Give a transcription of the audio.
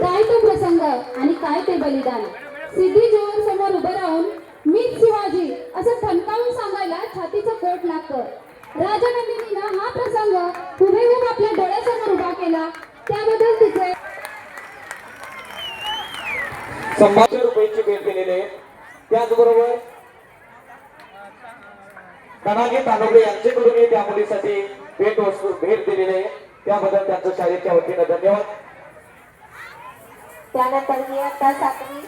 काय तो प्रसंग आणि काय ते बलिदान सिद्धी जोहर समोर उभं राहून मी शिवाजी असं ठणकावून सांगायला छातीचं कोट लागतं. राजनंदिनीनं हा प्रसंग हुबेहूब आपल्या डोळ्यासमोर उभा केला. त्याबद्दल तिथे संभाषण रुपयांची भेट दिलेली आहे. त्याचबरोबर धनाजी तानोबे यांच्याकडूनही त्या मुलीसाठी भेट वस्तू भेट दिलेली आहे. त्याबद्दल त्यांचं शाळेच्या वतीनं धन्यवाद. Jangan terbiasa ini.